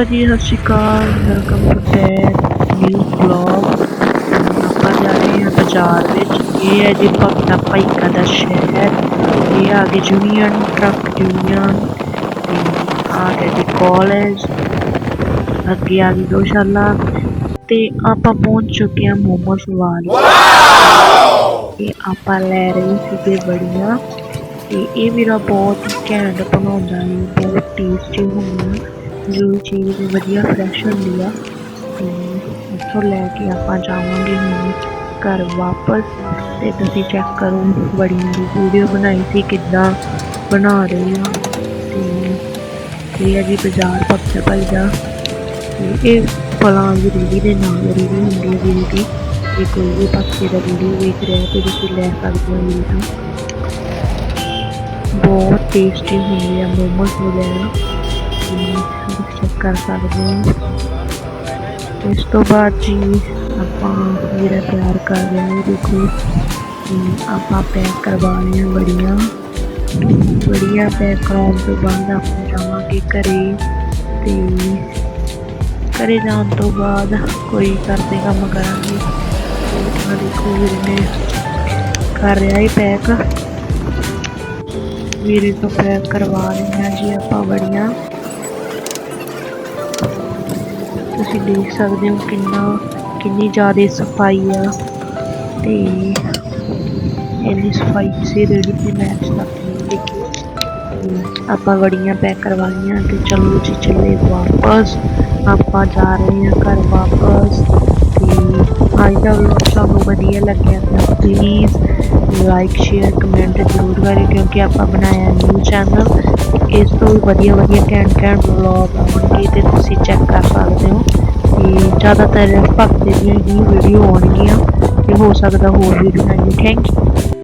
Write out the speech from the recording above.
ਜੀ, ਸਤਿ ਸ਼੍ਰੀ ਅਕਾਲ। Welcome to back new vlog ਆਪਾਂ ਜਾ ਰਹੇ ਹਾਂ ਬਾਜ਼ਾਰ ਵਿੱਚ। ਇਹ ਹੈ ਜੀ ਭਗਤਾ ਭਾਈਕਾ ਦਾ ਸ਼ਹਿਰ। ਇਹ ਆ ਗਏ ਯੂਨੀਅਨ ਟਰੱਕ ਯੂਨੀਅਨ ਤੇ ਆ ਗਿਆ ਜੀ ਕਾਲਜ ਅੱਗੇ ਆ ਗਈ ਗਊਸ਼ਾਲਾ। ਤੇ ਆਪਾਂ ਪਹੁੰਚ ਚੁੱਕੇ ਹਾਂ ਮੋਮੋਸ ਵਾਲ। ਇਹ ਆਪਾਂ ਲੈ ਰਹੇ ਸੀਗੇ ਬੜੀਆਂ। ਤੇ ਇਹ ਮੇਰਾ ਬਹੁਤ ਘੈਂਟ ਬਣਾਉਂਦਾ ਹੈ। ਬਹੁਤ ਟੇਸਟੀ ਹੁੰਦਾ। ਜੋ ਚੀਜ਼ ਵਧੀਆ ਫਰੈਸ਼ ਹੁੰਦੀ ਆ, ਤੇ ਇੱਥੋਂ ਲੈ ਕੇ ਆਪਾਂ ਜਾਵਾਂਗੇ ਹੁਣ ਘਰ ਵਾਪਸ, ਤੇ ਤੁਸੀਂ ਚੈੱਕ ਕਰੋ ਬੜੀ ਦੀ ਵੀਡੀਓ ਬਣਾਈ ਸੀ, ਕਿੱਦਾਂ ਬਣਾ ਰਹੇ ਆ। ਤੇ ਇਹ ਹੈ ਜੀ ਬਾਜ਼ਾਰ ਪੱਕੇ ਭਾਈ ਦਾ ਇਹ ਫਲਾਂ ਦੀ ਰੇਹੜੀ ਦੇ ਨਾਲ ਰੇਹੜੀ ਹੁੰਦੀ ਹੈ ਜਿਹੜੀ ਕਿ ਜੇ ਕੋਈ ਵੀ ਪੱਕੇ ਦਾ ਰੇੜੀ ਵੇਖ ਰਿਹਾ ਤੇ ਤੁਸੀਂ ਲੈ ਸਕਦੇ ਹੋ ਇਹ ਤੋਂ। ਬਹੁਤ ਟੇਸਟੀ ਹੁੰਦੀ ਆ, ਮੋਮੋਸ ਵਗੈਰਾ। ਤੁਸੀਂ ਚੈੱਕ ਕਰ ਸਕਦੇ ਹੋ। ਇਸ ਤੋਂ ਬਾਅਦ ਜੀ ਆਪਾਂ ਜਿਹੜਾ ਤਿਆਰ ਕਰ ਰਹੇ ਹਾਂ ਦੇਖੋ ਤੇ ਆਪਾਂ ਪੈਕ ਕਰਵਾ ਰਹੇ ਹਾਂ ਬੜੀਆਂ। ਬੜੀਆਂ ਪੈਕ ਕਰਾਉਣ ਤੋਂ ਬਾਅਦ ਆਪਾਂ ਜਾਵਾਂਗੇ ਘਰੇ ਤੇ ਘਰੇ ਜਾਣ ਤੋਂ ਬਾਅਦ ਕੋਈ ਕਰਦੇ ਕੰਮ ਕਰਾਂਗੇ। ਤੇ ਦੇਖੋ ਵੀਰ ਨੇ ਕਰ ਰਿਹਾ ਹੈ ਪੈਕ ਵੀਰੇ ਤੋਂ ਪੈਕ ਕਰਵਾ ਰਹੇ ਹਾਂ ਜੀ ਆਪਾਂ ਬੜੀਆਂ। ਤੁਸੀਂ ਦੇਖ ਸਕਦੇ ਹੋ ਕਿੰਨਾ, ਕਿੰਨੀ ਜ਼ਿਆਦਾ ਸਫ਼ਾਈ ਆ। ਤੇ ਇੰਨੀ ਸਫ਼ਾਈ ਕਿਸੇ ਰੇੜੀ ਤੇ ਮੈਚ ਨਹੀਂ ਦੇਖੀ। ਆਪਾਂ ਬੜੀਆਂ ਪੈਕ ਕਰਵਾ ਲਈਆਂ ਤੇ ਚਲੋ ਜੀ ਚੱਲੇ ਵਾਪਸ। ਆਪਾਂ ਜਾ ਰਹੇ ਹਾਂ ਘਰ ਵਾਪਸ। ਤੇ ਅੱਜ ਦਾ ਵਲੌਗ ਤੁਹਾਨੂੰ ਵਧੀਆ ਲੱਗਿਆ ਤਾਂ ਪਲੀਜ਼ ਲਾਈਕ ਸ਼ੇਅਰ ਕਮੈਂਟ ਜ਼ਰੂਰ ਕਰਿਓ ਕਿਉਂਕਿ ਆਪਾਂ ਬਣਾਇਆ ਨਿਊ ਚੈਨਲ ਇਸ ਤੋਂ ਵੀ ਵਧੀਆ ਵਧੀਆ ਘੈਂਟ ਘੈਂਟ ਵਲੌਗ ਆਉਣਗੇ ਤੇ ਤੁਸੀਂ ਚੈੱਕ ਕਰ ਜ਼ਿਆਦਾਤਰ ਭਗਤੇ ਦੀਆਂ ਹੀ ਵੀਡੀਓ ਆਉਣਗੀਆਂ ਤੇ ਹੋ ਸਕਦਾ ਹੋਰ ਵੀ ਬਣਾਈਏ ਥੈਂਕ ਯੂ